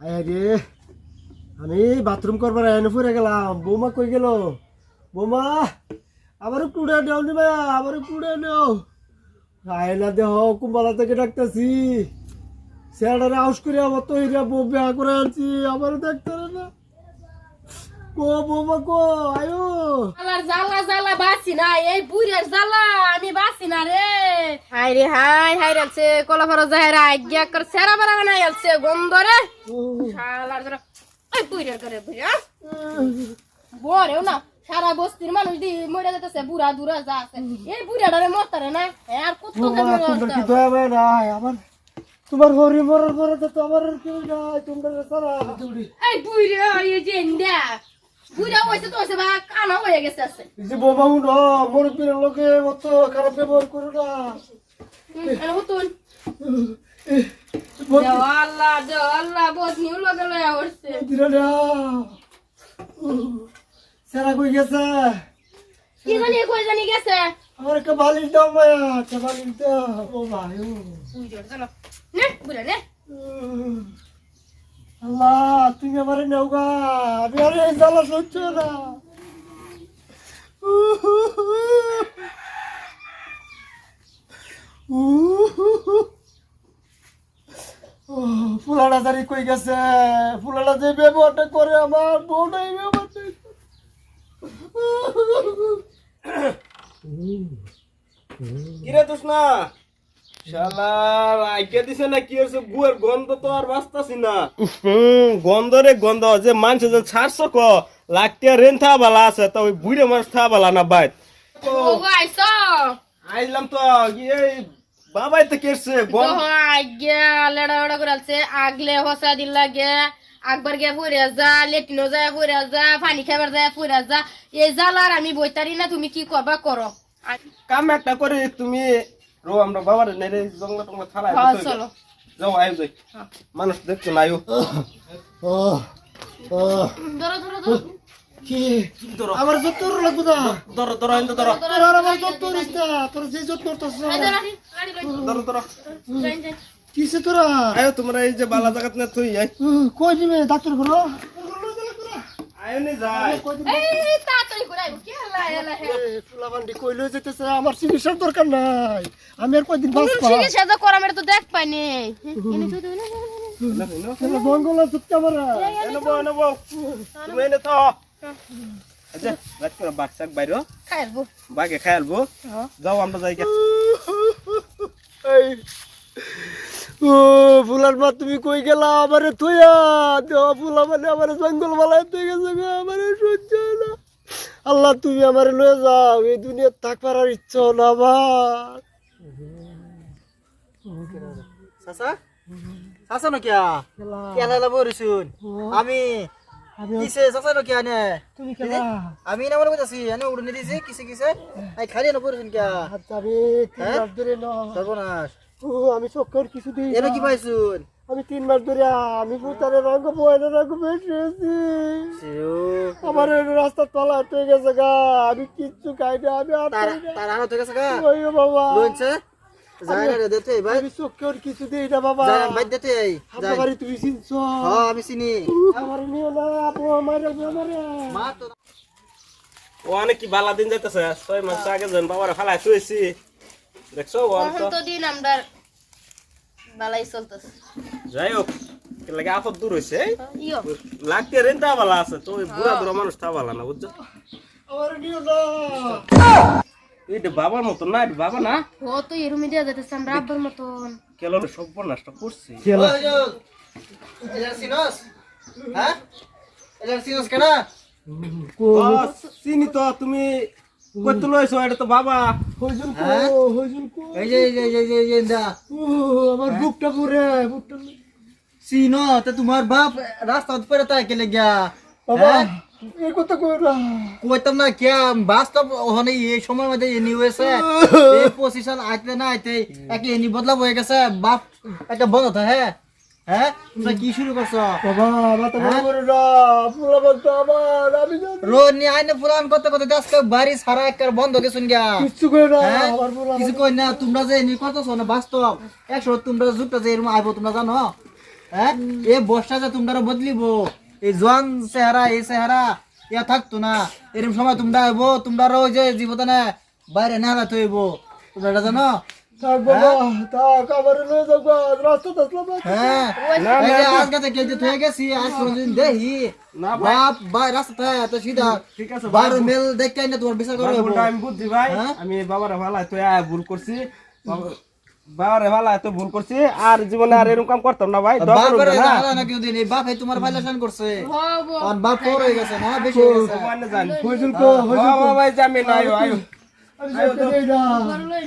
রে। আমি বাথরুম করবার এনে ফুরে গেলাম। বৌমা কই গেল? বৌমা আবার কুড়ে নেও নি ভাইয়া আবার কুড়ে নেও। আয়না দেহ কুম্বালা থেকে ডাকতেছি। স্যারারে আউস করে আমার তৈরি হিরা বউ বিয়া করে আনছি আবার দেখতে কো বৌমা কো আয়ো। আমার জ্বালা জ্বালা বাসি না এই বুড়ের জ্বালা আমি বাসি না রে। হাই রে হাই হাই রাখছে কলাফার জাহেরা আজ্ঞা কর সেরা বেড়া বানাই আলছে গন্ধ রে। শালার ধরে এই বুড়ের করে বুড়া বরেও না সারা বস্তির মানুষ দি মরে যেতেছে বুড়া দুরা যা আছে। এই বুড়াটারে মরতারে না আর কত তোমরা কি দয়া আমার তোমার হরি মরার পরে তো আমার আর কেউ নাই তোমরা সারা। এই বুড়া এই যে ইন্দা বুড়া হয়েছে তো হয়েছে বা কানা হয়ে গেছে আছে। যে বোমা উঠো মনে পিড়ে লোকে অত খারাপ ব্যবহার করো না। হতুন দেওয়াল্লা দেওয়াল্লা বদনি লগে লয়া হচ্ছে সেরা কই গেছে? কি জানি কই জানি গেছে। আমার একটা বালিশ দাও মায়া একটা বালিশ দাও। ও ভাই ও। বুঝো চলো। বুড়া নে। আল্লাহ তুমি আমার নেও গা। আমি আর এই জ্বালা সহ্য না। ফুলাটা জারি কই গেছে? ফুলাটা যে ব্যবহারটা করে আমার বউটাই ব্যবহারটা কিরে। তুস না শালার আইকে দিছে না কি হয়েছে? গন্ধ তো আর বাঁচতাছি না। হুম গন্ধ রে গন্ধ যে মানুষ যে ছাড়ছ ক লাগতে রেন থা বালা আছে তো ওই বুড়ে মানুষ থা বালা না বাইত। আইলাম তো এই বাবাই তো কেছে গন্ধ। লেড়া লেড়া আগলে হসা দিল লাগে আকবার গে ফুরে যা লেটিনো যায় ফুরে যা পানি খাবার যায় ফুরে যা। এই জালার আমি বইতারি না তুমি কি করবা করো। কাম একটা করে তুমি রো আমরা বাবার নেরে জঙ্গল টঙ্গল থালা হ্যাঁ, চলো। যাও। আয়ো যাই। মানুষ দেখছ না আয়ো। ও ও ধরো ধরো ধরো। কি? আমার লাগবে না ধরো ধরো ধরো তোর আমার তোর যে করতেছ। ধরো। ধরো। কিসে তোরা? আয়ো তোমরা এই যে বালা জায়গাত না তুই আয়। কই দিবে ডাক্তার ঘর আমার চিকিৎসার দরকার নাই। আমি আর কয়দিন চিকিৎসা তো করাম এটা তো দেখ পাইনি। জঙ্গল আছে আমার। এনে বউ এনে বউ তুমি এনে তো আচ্ছা রাত করে বাঘ শাক বাইর খাইবো বাঘে খাই আলবো। যাও আমরা যাই এই ও ফুলার মা তুমি কই গেলা? আমারে থইয়া দেওয়া ফুলা মানে আমার জঙ্গল তুই গেছে আমার সহ্য না। আল্লাহ তুমি আমার লয়ে যাও এই দুনিয়া থাকবার আর ইচ্ছা হলো আমার। চাচা? চাচা নকিয়া? কেলা লাভ রইছুন আমি কিসে চাচা নকিয়া নে? তুমি কেলা? আমি না মনে করতেছি এনে উড়নে দিছি কিসে কিসে? আই খালি না পড়ছুন কিয়া যাবে তিন হ্যাঁ? না সর্বনাশ। ও, আমি চক্কর কিছু দিই না। কি পাইছুন? আমি তিন মাস ধরে আমি ভূতারে রঙ বয়নের রঙ বেশি আমার রাস্তা তলা হয়ে গেছে গা। আমি কিচ্ছু খাই না আমি আর তার গা? ওই বাবা। বাবা। চিনছ? হ্যাঁ অনেক কি বালা দিন যাইতেছে ছয় মাস আগে যেন বাবার ফালাই শুয়েছি দেখছ তো দিন আমরা বালাই চলতেছে যাই হোক লাগে আপদ দূর হয়েছে লাগতে রেন তা বালা আছে তো বুড়া বুড়া মানুষ তা বালা না বুঝছ আমার নিও না এইটা বাবার মতন না এটা বাবা না ও তো এরুমি দেওয়া যাইতেছে আমরা আব্বার মতন কেন সব নষ্ট করছি হ্যাঁ কেনা চিনি তো তুমি কত লইছো এটা তো বাবা। হইজুন কো হ্যাঁ? হইজুন কো এই যে এই যে এই যে দা ও আমার বুকটা পুরে বুকটা সিনো তো তোমার বাপ রাস্তা পরে তাই কেলে গিয়া? বাবা হ্যাঁ? এই কথা কই না কইতাম না কে বাস্তব ওখানে এই সময় মধ্যে এনি হয়েছে এই পজিশন আইতে না আইতে একে এনি বদলাব হয়ে গেছে বাপ একটা বন্ধ তো হ্যাঁ? হ্যাঁ? তোমরা কি শুরু করছ? বাবা আমি নিয়ে আইনে পুরান করতে করতে আজকে বাড়ি সারা একটা বন্ধ গেছুন গিয়া। কিচ্ছু করে না হ্যাঁ? আমার পুরা কিছু কই না তোমরা যে করতেছো না বাস্তব। একশো তোমরা যে এরকম আইবো তোমরা জানো? হ্যাঁ? এই বর্ষা যে তোমরা বদলিব এই জোয়ান চেহারা এই চেহারা ইয়া থাকতো না। এরকম সময় তোমরা হইব তোমরা ওই যে জীবনে বাইরে না হালাতে হইব। তোমরা এটা জানো? থাক বাবা থাক আমার লয়ে যাও রাস্তা আসলাম হ্যাঁ। এই যে আজ গাছে কেজি থয়ে গেছি আজ কোনদিন দেখি। না বাপ ভাই রাস্তা তো সিধা। ঠিক আছে বার মেল না তোমার বিচার করা ভাই, আমি বুঝছি ভাই। হ্যাঁ? আমি বাবারে ভালো তো ভুল করছি। বাবা- বাবারে ভালো তো ভুল করছি। আর জীবনে আর এরকম কাম করতাম না ভাই। না। কেউ দিন বাপ তোমার ভাইলেশন করছে। আর বাপ পর হয়ে গেছে না বেশি হয়ে গেছে। ভগবানে হইজুল কো হইজুল বাবা ভাই জামি না আয়ো আয়ো আমি যাইতে না করলেন